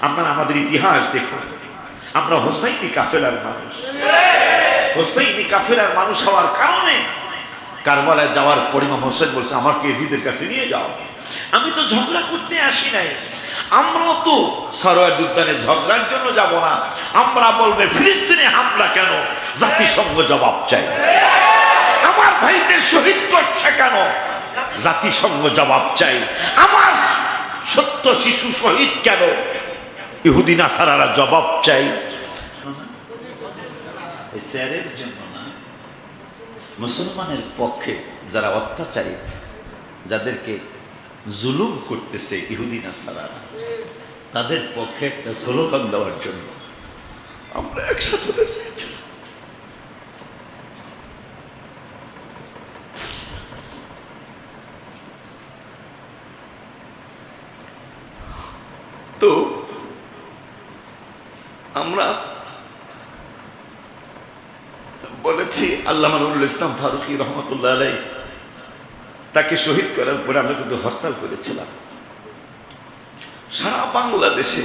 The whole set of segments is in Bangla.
আপনারা আমাদের ইতিহাস দেখুন। আমরা হোসাইনি কাফেলার মানুষ। হোসাইনি কাফেলার মানুষ হওয়ার কারণে কারবালায় যাওয়ার পরিমাণ হোসেন বলছে, আমাকে এজিদের কাছে নিয়ে যাও। আমি তো ঝগড়া করতে আসি নাই। আমরাও তো সরোয়ার উদ্যানে ঝগড়ার জন্য যাব না। আমরা বলবে, ফিলিস্তিনে হামলা কেন? জাতিসংঘ জবাব চাই। আমার ভাইদের শহীদ করছে কেন? জাতিসংঘ জবাব চাই। আমার সত্য শিশু শহীদ কেন? ইহুদিনা সারারা জবাব চাই। স্যারের জন্য না, মুসলমানের পক্ষে যারা অত্যাচারিত, যাদেরকে জুলুম করতেছে ইহুদিনা সারারা তাদের পক্ষে একটা স্লোগান দেওয়ার জন্য আমরা একসাথে হতে চাইছি। তো আমরা বলেছি আল্লাহ নুরুল ইসলাম ফারুকি রহমতুল্লাহ আলাই তাকে শহীদ করার পরে আমরা কিন্তু হরতাল করেছিলাম। সারা বাংলাদেশে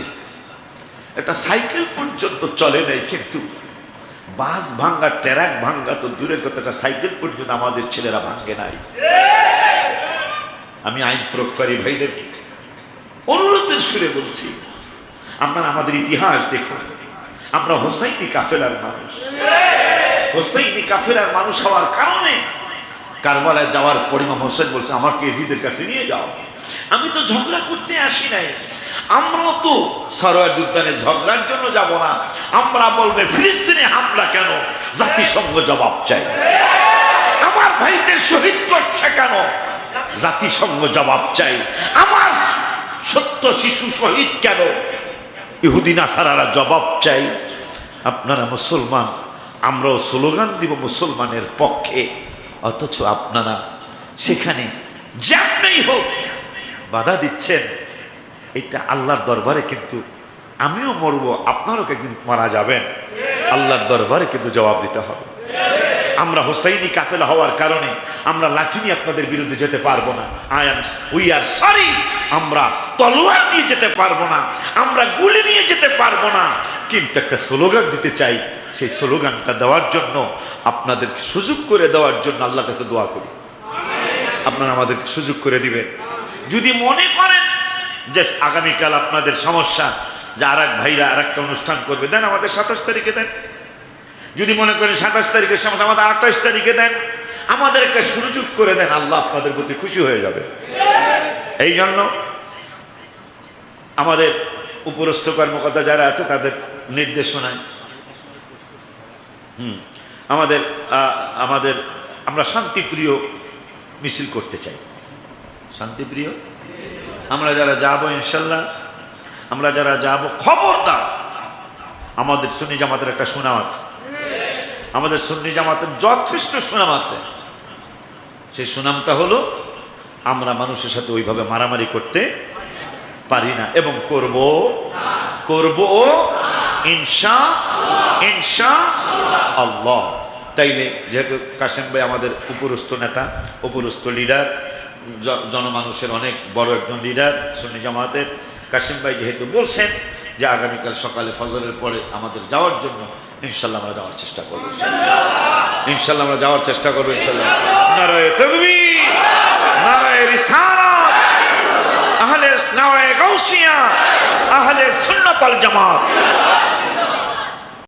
একটা সাইকেল পর্যন্ত চলে নাই, কিন্তু বাস ভাঙ্গা ট্যারাক ভাঙ্গা তো দূরের কথা, একটা সাইকেল পর্যন্ত আমাদের ছেলেরা ভাঙ্গে নাই। আমি আইন প্রয়োগকারী ভাইদেরকে অনুরোধের সুরে বলছি, আপনারা আমাদের ইতিহাস দেখুন। আমরা হোসাইনি কাফেলার মানুষ। হোসাইনি কাফেলার মানুষ হওয়ার কারণে কারবালায় যাওয়ার পরিমাণ হোসেন বলছে আমাকে এজিদের কাছে নিয়ে যাও। আমি তো ঝগড়া করতে আসি নাই। আমরাও তো সরোয়ার উদ্যানে ঝগড়ার জন্য যাব না। আমরা বলবে, ফিলিস্তিনে হামলা কেন? জাতিসংঘ জবাব চাই। আমার ভাইদের শহীদ করছে কেন? জাতিসংঘ জবাব চাই। আমার সত্য শিশু শহীদ কেন? ইহুদিনা সারারা জবাব চাই। আপনারা মুসলমান, আমরাও স্লোগান দিব মুসলমানের পক্ষে। অথচ আপনারা সেখানে যেমনই হোক বাধা দিচ্ছেন। এটা আল্লাহর দরবারে কিন্তু আমিও মরবো, আপনারও একদিন মারা যাবেন। আল্লাহর দরবারে কিন্তু জবাব দিতে হবে। আমরা হোসাইনি কাফেলা হওয়ার কারণে আমরা লাঠি নিয়ে আপনাদের বিরুদ্ধে যেতে পারব না। I am we are sorry আমরা তলোয়ার নিয়ে যেতে পারব না, আমরা গুলি নিয়ে যেতে পারব না। কিন্তু একটা স্লোগান দিতে চাই, সেই স্লোগানটা দেওয়ার জন্য, আপনাদেরকে সুযোগ করে দেওয়ার জন্য আল্লাহর কাছে দোয়া করি। আপনারা আমাদেরকে সুযোগ করে দিবেন। যদি মনে করেন যে আগামীকাল আপনাদের সমস্যা, যে আর ভাইরা আর একটা অনুষ্ঠান করবে, দেন আমাদের সাতাশ তারিখে দেন। যদি মনে করেন সাতাশ তারিখের সমস্যা, আমাদের আঠাশ তারিখে দেন। আমাদের একটা সুযোগ করে দেন, আল্লাহ আপনাদের প্রতি খুশি হয়ে যাবে। এই জন্য আমাদের উপরস্থ কর্মকর্তা যারা আছে, তাদের নির্দেশনায়। হুম, আমাদের আমাদের, আমরা শান্তিপ্রিয় মিছিল করতে চাই। শান্তিপ্রিয়? আমরা যারা যাব ইনশাল্লাহ, আমরা যারা যাব খবরদার, আমাদের সুন্নি জামাতের একটা সুনাম আছে। আমাদের সুন্নি জামাতের যথেষ্ট সুনাম আছে। সেই সুনামটা হলো, আমরা মানুষের সাথে ওইভাবে মারামারি করতে পারি না। এবং করব? করব? ইনশা ইনশা আল্লাহ। তাইলে যেহেতু কাশেম ভাই আমাদের উপরস্থ নেতা, উপরস্থ লিডার জনমানুষের অনেক বড় একজন লিডার, সুন্নি জামাতের, কাশেম ভাই যেহেতু বলছেন যে আগামীকাল সকালে ফজরের পরে আমাদের যাওয়ার জন্য, ইনশাল্লাহ আমরা যাওয়ার চেষ্টা করব। ইনশাল্লাহ আমরা যাওয়ার চেষ্টা করব, ইনশাল্লাহ। নারায় নারায় গাউসিয়া আহলে সুন্নাত আল জামাত।